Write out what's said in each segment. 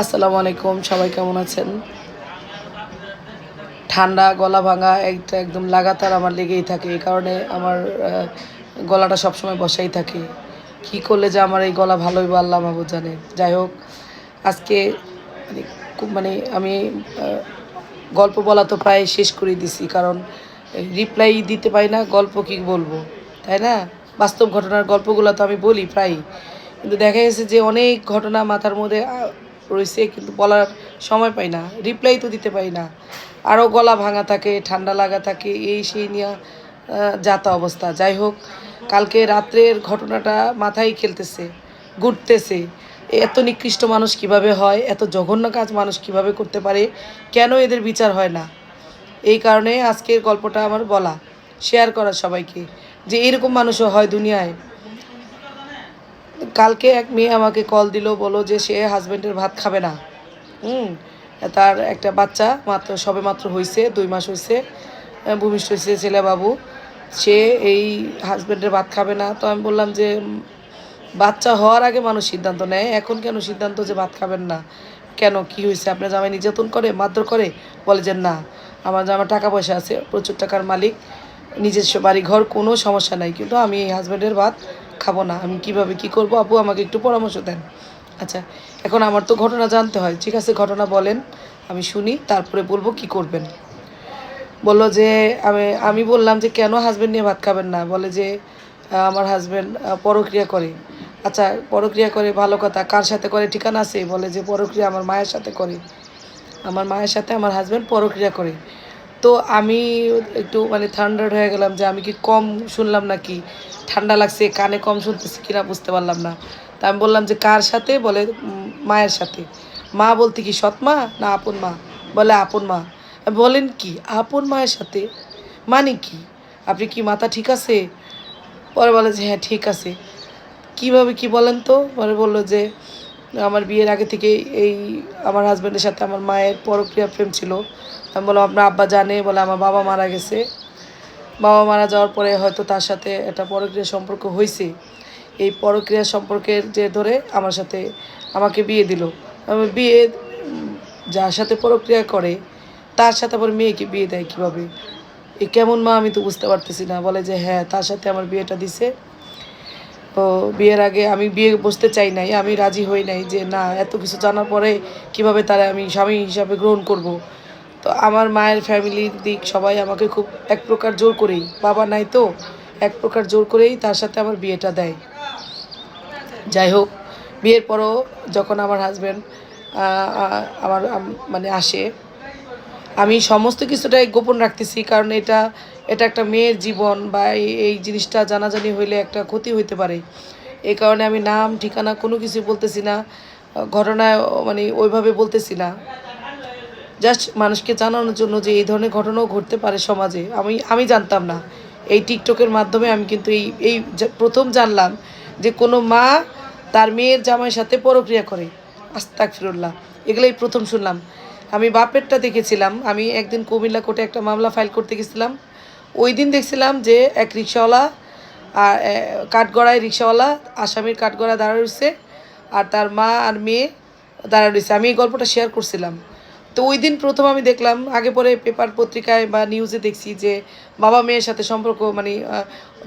আসসালামু আলাইকুম, সবাই কেমন আছেন? ঠান্ডা, গলা ভাঙা একটা একদম লাগাতার আমার লেগেই থাকে। এই কারণে আমার গলাটা সবসময় বসাই থাকে। কি করলে যে আমার এই গলা ভালোই বা আল্লাহ মাহবুদ জানে। যাই হোক, আজকে মানে মানে আমি গল্প বলা তো প্রায় শেষ করে দিছি। কারণ রিপ্লাই দিতে পারি না, গল্প কি বলব? তাই না? বাস্তব ঘটনার গল্পগুলো তো আমি বলি প্রায়ই। কিন্তু দেখা গেছে যে অনেক ঘটনা মাথার মধ্যে রয়েছে, কিন্তু বলার সময় পাই না রিপ্লাই তো দিতে পারি না। আরও গলা ভাঙা থাকে, ঠান্ডা লাগা থাকে, এই সেই নিয়ে যাতা অবস্থা। যাই হোক, কালকে রাত্রের ঘটনাটা মাথায় খেলতেছে, ঘুরতেছে। এত নিকৃষ্ট মানুষ কীভাবে হয়, এত জঘন্য কাজ মানুষ কীভাবে করতে পারে, কেন এদের বিচার হয় না? এই কারণে আজকের গল্পটা আমার বলা শেয়ার করা সবাইকে, যে এরকম মানুষও হয় দুনিয়ায়। কালকে এক মেয়ে আমাকে কল দিল, বলো যে সে হাজব্যান্ডের ভাত খাবে না। হুম? তার একটা বাচ্চা মাত্র, সবে মাত্র হয়েছে দুই মাস হয়েছে ভূমিষ্ঠ হয়েছে ছেলে বাবু সে এই হাজব্যান্ডের ভাত খাবে না। তো আমি বললাম যে বাচ্চা হওয়ার আগে মানুষ সিদ্ধান্ত নেয়। এখন কেন সিদ্ধান্ত যে ভাত খাবেন না? কেন? কি হয়েছে আপনার জামাই নির্যাতন করে, মারধর করে? বলে যে না। আমার জামার টাকা পয়সা আছে, প্রচুর টাকার মালিক। নিজস্ব বাড়ি ঘর কোনো সমস্যা নাই। কিন্তু আমি এই হাজব্যান্ডের ভাত খাব না, আমি কীভাবে কি করব? আপু আমাকে একটু পরামর্শ দেন। আচ্ছা এখন আমার তো ঘটনা জানতে হয়। ঠিক আছে, ঘটনা বলেন, আমি শুনি, তারপরে বলব কি করবেন। বলল যে, আমি আমি বললাম যে, কেন হাজব্যান্ড নিয়ে ভাত খাবেন না? বলে যে আমার হাজব্যান্ড পরক্রিয়া করে। আচ্ছা পরক্রিয়া করে ভালো কথা, কার সাথে করে? ঠিকানা আছে? বলে যে, পরক্রিয়া আমার মায়ের সাথে করে। আমার মায়ের সাথে আমার হাজব্যান্ড পরক্রিয়া করে। তো আমি একটু মানে থান্ডার্ড হয়ে গেলাম যে আমি কি কম শুনলাম নাকি? ঠান্ডা লাগছে, কানে কম শুনতেছি কিনা বুঝতে পারলাম না। তা আমি বললাম যে, কার সাথে? বলে মায়ের সাথে। মা বলতে কি, সৎ মা না আপন মা? বলে, আপন মা। বলেন কি, আপন মায়ের সাথে মানে কি? আপনি কি মাথা ঠিক আছে? পরে বলে যে হ্যাঁ ঠিক আছে। কীভাবে কি বলেন তো? পরে বলল যে আমার বিয়ের আগে থেকে এই আমার হাজব্যান্ডের সাথে আমার মায়ের পরক্রিয়া প্রেম ছিল। আমি বললাম, আপনার আব্বা জানে। বলে, আমার বাবা মারা গেছে। বাবা মারা যাওয়ার পরে হয়তো তার সাথে একটা পরক্রিয়া সম্পর্ক হয়েছে এই পরক্রিয়া সম্পর্কের যে ধরে আমার সাথে আমাকে বিয়ে দিল। আমি বিয়ে, যার সাথে পরক্রিয়া করে, তার সাথে আবার মেয়েকে বিয়ে দেয় কীভাবে? এই কেমন মা আমি তো বুঝতে পারতেছি না। বলে যে হ্যাঁ তার সাথে আমার বিয়েটা দিছে। ও, বিয়ের আগে আমি বিয়ে বসতে চাই নাই, আমি রাজি হই নাই যে না, এত কিছু জানার পরে কীভাবে তারা আমি স্বামী হিসাবে গ্রহণ করব। তো আমার মায়ের ফ্যামিলির দিক সবাই আমাকে খুব এক প্রকার জোর করেই, বাবা নাই তো, এক প্রকার জোর করেই তার সাথে আমার বিয়েটা দেয়। যাই হোক, বিয়ের পরও যখন আমার হাজব্যান্ড আমার মানে আসে আমি সমস্ত কিছুটাই গোপন রাখতেছি, কারণ এটা এটা একটা মেয়ের জীবন বা এই- জিনিসটা জানাজানি হইলে একটা ক্ষতি হইতে পারে। এই কারণে আমি নাম, ঠিকানা কোনো কিছু বলতেছি না ঘটনায় মানে ওইভাবে বলতেছি না। জাস্ট মানুষকে জানানোর জন্য যে এই ধরনের ঘটনাও ঘটতে পারে সমাজে, আমি আমি জানতাম না। এই টিকটকের মাধ্যমে আমি কিন্তু এই এই প্রথম জানলাম যে কোনো মা তার মেয়ের জামাইয়ের সাথে পরক্রিয়া করে। আস্তাক ফিরুল্লাহ এগুলোই প্রথম শুনলাম। আমি বাপেরটা দেখেছিলাম। আমি একদিন কুমিল্লা কোর্টে একটা মামলা ফাইল করতে গেছিলাম। ওই দিন দেখছিলাম যে এক রিক্সাওয়ালা আর কাঠগড়ায় রিক্সাওয়ালা আসামির কাঠগড়া দাঁড়া রয়েছে আর তার মা আর মেয়ে দাঁড়া রয়েছে। আমি এই গল্পটা শেয়ার করছিলাম। তো ওই দিন প্রথম আমি দেখলাম, আগে পরে পেপার পত্রিকায় বা নিউজে দেখছি যে বাবা মেয়ের সাথে সম্পর্ক মানে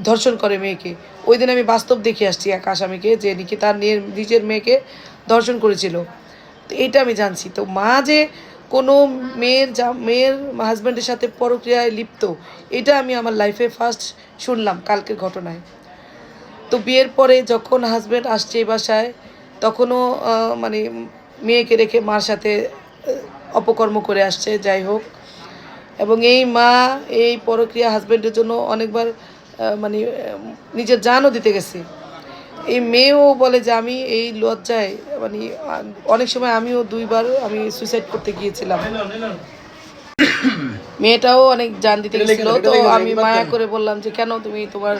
ধর্ষণ করে মেয়েকে। ওই দিন আমি বাস্তব দেখে আসছি এক আসামিকে যে নাকি তার নিজের মেয়েকে ধর্ষণ করেছিল। তো এইটা আমি জানছি। তো মা যে কোনো মেয়ের যা, মেয়ের হাজব্যান্ডের সাথে পরক্রিয়ায় লিপ্ত, এটা আমি আমার লাইফে ফার্স্ট শুনলাম কালকের ঘটনায়। তো বিয়ের পরে যখন হাজব্যান্ড আসছে এই বাসায়, তখনও মানে মেয়েকে রেখে মার সাথে অপকর্ম করে আসছে, যাই হোক। এবং এই মা, এই পরক্রিয়া হাজব্যান্ডের জন্য অনেকবার মানে নিজের জানও দিতে গেছে। এই মেয়েও বলে যে আমি এই লজ্জায় মানে অনেক সময় আমিও দুইবার আমি সুইসাইড করতে গিয়েছিলাম। মেয়েটাও অনেক জান দিতে গেছিল তো আমি মায়া করে বললাম যে কেন তুমি তোমার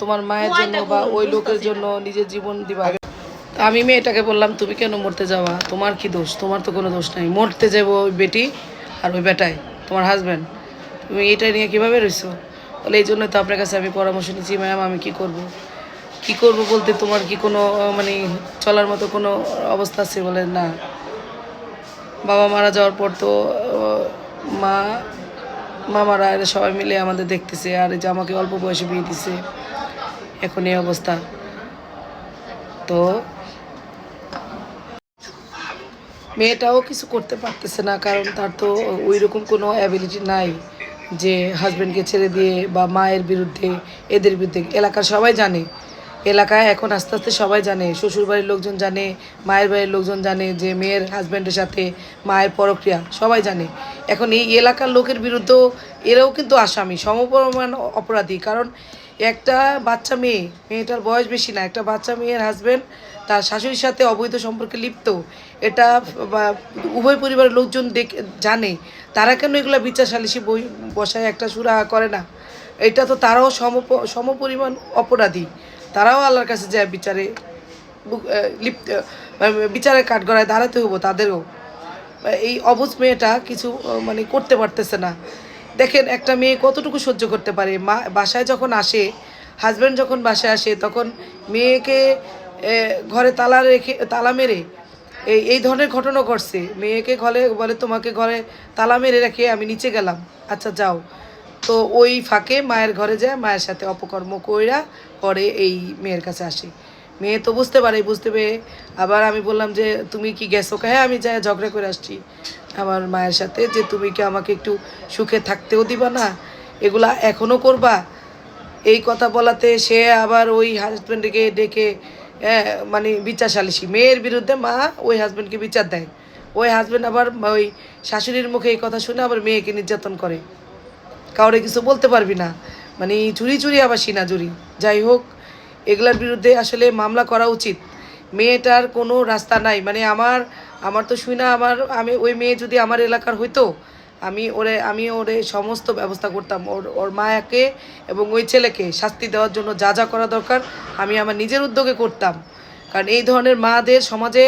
তোমার মায়ের জন্য বা ওই লোকের জন্য নিজের জীবন দিবা? আমি মেয়েটাকে বললাম তুমি কেন মরতে যাওয়া তোমার কি দোষ? তোমার তো কোনো দোষ নাই। মরতে যাব ওই বেটি আর ওই বেটাই তোমার হাজব্যান্ড তুমি এটা নিয়ে কীভাবে রইছো? বলে এই জন্য তো আপনার কাছে আমি পরামর্শ নিচ্ছি ম্যাম আমি কি করব? কি করব বলতে তোমার কি কোনো মানে চলার মতো কোনো অবস্থা আছে বলে? না। বাবা মারা যাওয়ার পর তো মা মামারা এরা সবাই মিলে আমাদের দেখতেছে। আর যে আমাকে অল্প বয়সে বিয়ে দিছে। এখন এই অবস্থা। তো মেয়েটাও কিছু করতে পারতেছে না, কারণ তার তো ওই রকম কোনো অ্যাবিলিটি নাই যে হাজব্যান্ডকে ছেড়ে দিয়ে বা মায়ের বিরুদ্ধে, এদের বিরুদ্ধে। এলাকার সবাই জানে। এলাকায় এখন আস্তে আস্তে সবাই জানে শ্বশুর বাড়ির লোকজন জানে, মায়ের বাড়ির লোকজন জানে যে মেয়ের হাজব্যান্ডের সাথে মায়ের পরক্রিয়া, সবাই জানে। এখন এই এলাকার লোকের বিরুদ্ধেও এরাও কিন্তু আসামি, সমপরিমাণ অপরাধী। কারণ একটা বাচ্চা মেয়ে, মেয়েটার বয়স বেশি না, একটা বাচ্চা মেয়ের হাজব্যান্ড তার শাশুড়ির সাথে অবৈধ সম্পর্কে লিপ্ত, এটা উভয় পরিবারের লোকজন দেখে, জানে। তারা কেন এগুলো বিচার সালিসি বই, বসায় একটা সুরাহা করে না? এটা তো তারাও সম সমপরিমাণ অপরাধী। তারাও আল্লাহর কাছে যায় বিচারে লিপ্ত আহ, বিচারে কাঠগড়ায় দাঁড়াতে হব তাদেরও। এই অবুজ মেয়েটা কিছু মানে করতে পারতেছে না। দেখেন একটা মেয়ে কতটুকু সহ্য করতে পারে? মা বাসায় যখন আসে হাজব্যান্ড যখন বাসায় আসে তখন মেয়েকে ঘরে তালা রেখে তালা মেরে এই এই ধরনের ঘটনা ঘটছে। মেয়েকে ঘরে বলে তোমাকে ঘরে তালা মেরে রেখে আমি নিচে গেলাম। আচ্ছা যাও। তো ওই ফাঁকে মায়ের ঘরে যায় মায়ের সাথে অপকর্ম কইরা পরে এই মেয়ের কাছে আসে। মেয়ে তো বুঝতে পারে, বুঝতে পেরে আবার আমি বললাম যে, তুমি কি গেছো? হ্যাঁ আমি যাই ঝগড়া করে আসছি। আমার মায়ের সাথে যে, তুমি কি আমাকে একটু সুখে থাকতেও দিবা না? এগুলা এখনও করবা? এই কথা বলাতে সে আবার ওই হাজব্যান্ডকে ডেকে মানে বিচার সালিসি মেয়ের বিরুদ্ধে মা ওই হাজব্যান্ডকে বিচার দেয়। ওই হাজব্যান্ড আবার ওই শাশুড়ির মুখে এই কথা শুনে আবার মেয়েকে নির্যাতন করে। কাউরে কিছু বলতে পারবি না। মানে চুরি চুরি আবার সিনা চুরি যাই হোক, এগুলার বিরুদ্ধে আসলে মামলা করা উচিত। মেয়েটার কোনো রাস্তা নাই। মানে আমার আমার তো শুই না, আমার, আমি ওই মেয়ে যদি আমার এলাকার হইতো, আমি ওরে আমি ওরে সমস্ত ব্যবস্থা করতাম। ওর ওর মায়াকে এবং ওই ছেলেকে শাস্তি দেওয়ার জন্য যা যা করা দরকার, আমি আমার নিজের উদ্যোগে করতাম। কারণ এই ধরনের মাদের সমাজে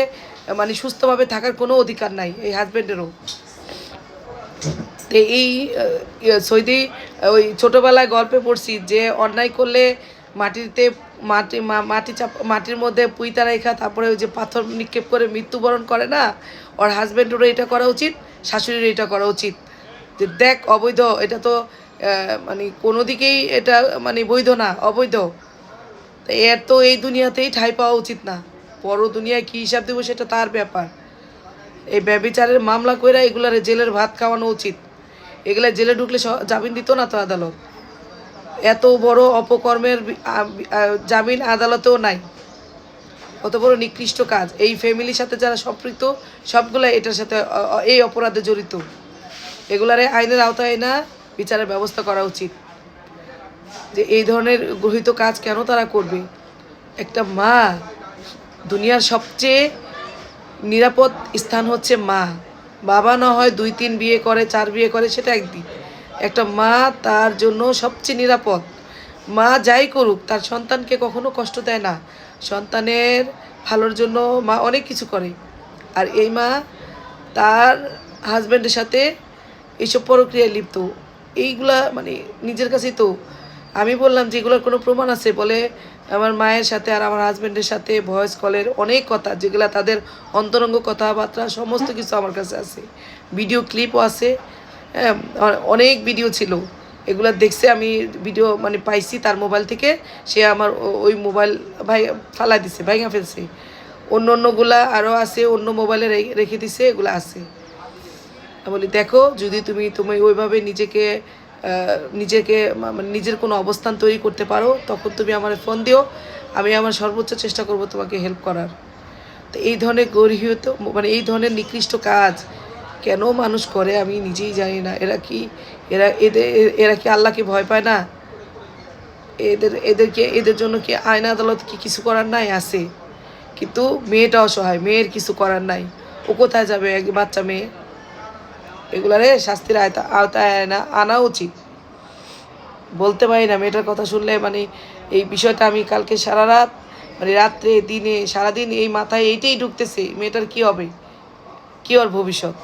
মানে সুস্থভাবে থাকার কোনো অধিকার নাই, এই হাজব্যান্ডেরও এই ইয়ে, সৌদি ওই ছোটোবেলায় গল্পে পড়ছি যে অন্যায় করলে মাটিতে মাটি মাটি চাপ মাটির মধ্যে পুঁইতা রেখা তারপরে ওই যে পাথর নিক্ষেপ করে মৃত্যুবরণ করে না ওর হাজব্যান্ডেরও এটা করা উচিত শাশুড়ির এটা করা উচিত। যে দেখ অবৈধ এটা তো মানে কোনো দিকেই এটা মানে বৈধ না অবৈধ। এর তো এই দুনিয়াতেই ঠাঁই পাওয়া উচিত না। পর দুনিয়ায় কী হিসাব দেবো সেটা তার ব্যাপার। এই ব্যবিচারের মামলা কইরা এগুলারে জেলের ভাত খাওয়ানো উচিত। এগুলা জেলে ঢুকলে জামিন দিত না তো আদালত? এত বড় অপকর্মের জামিন আদালতেও নাই। অত বড় নিকৃষ্ট কাজ। এই ফ্যামিলির সাথে যারা সম্পৃক্ত সবগুলা এটার সাথে এই অপরাধে জড়িত। এগুলারে আইনের আওতায় না বিচারের ব্যবস্থা করা উচিত। যে এই ধরনের গৃহীত কাজ কেন তারা করবে? একটা মা, দুনিয়ার সবচেয়ে নিরাপদ স্থান হচ্ছে মা। বাবা না হয় দুই, তিন বিয়ে করে, চার বিয়ে করে, সেটা একদিন। একটা মা তার জন্য সবচেয়ে নিরাপদ। মা যাই করুক, তার সন্তানকে কখনো কষ্ট দেয় না। সন্তানের ভালোর জন্য মা অনেক কিছু করে। আর এই মা তার হাজব্যান্ডের সাথে এইসব প্রক্রিয়ায় লিপ্ত। এইগুলা মানে নিজের কাছেই তো। আমি বললাম যে এগুলোর কোনো প্রমাণ আছে? বলে আমার মায়ের সাথে আর আমার হাজব্যান্ডের সাথে ভয়েস কলের অনেক কথা, যেগুলা তাদের অন্তরঙ্গ কথাবার্তা, সমস্ত কিছু আমার কাছে আছে। ভিডিও ক্লিপও আছে অনেক ভিডিও ছিল। এগুলো দেখছে আমি ভিডিও মানে পাইছি তার মোবাইল থেকে, সে আমার ওই মোবাইল ভাই, ফালাই দিছে ভাইঙা ফেলছে। অন্য অন্যগুলা আরও আছে, অন্য মোবাইলে রেখে দিছে, এগুলো আছে। বলি, দেখো, যদি তুমি তুমি ওইভাবে নিজেকে নিজেকে মানে নিজের কোনো অবস্থান তৈরি করতে পারো, তখন তুমি আমার ফোন দিও। আমি আমার সর্বোচ্চ চেষ্টা করব তোমাকে হেল্প করার। তো এই ধরনের গরিহিত মানে এই ধরনের নিকৃষ্ট কাজ কেন মানুষ করে আমি নিজেই জানি না। এরা কি, এরা এদের, এরা কি আল্লাহকে ভয় পায় না? এদের এদেরকে এদের জন্য কি আইন আদালত কি কিছু করার নাই? আছে। কিন্তু মেয়েটা অসহায়, মেয়ের কিছু করার নাই। ও কোথায় যাবে? এক বাচ্চা মেয়ে। এগুলারে শাস্তির আয়তা আওতায় না, আনা উচিত। বলতে পারি না, মেয়েটার কথা শুনলে মানে এই বিষয়টা আমি কালকে সারা রাত মানে রাত্রে, দিনে, সারাদিন এই মাথায় এইটাই ঢুকতেছে, মেয়েটার কি হবে? কি ওর ভবিষ্যৎ?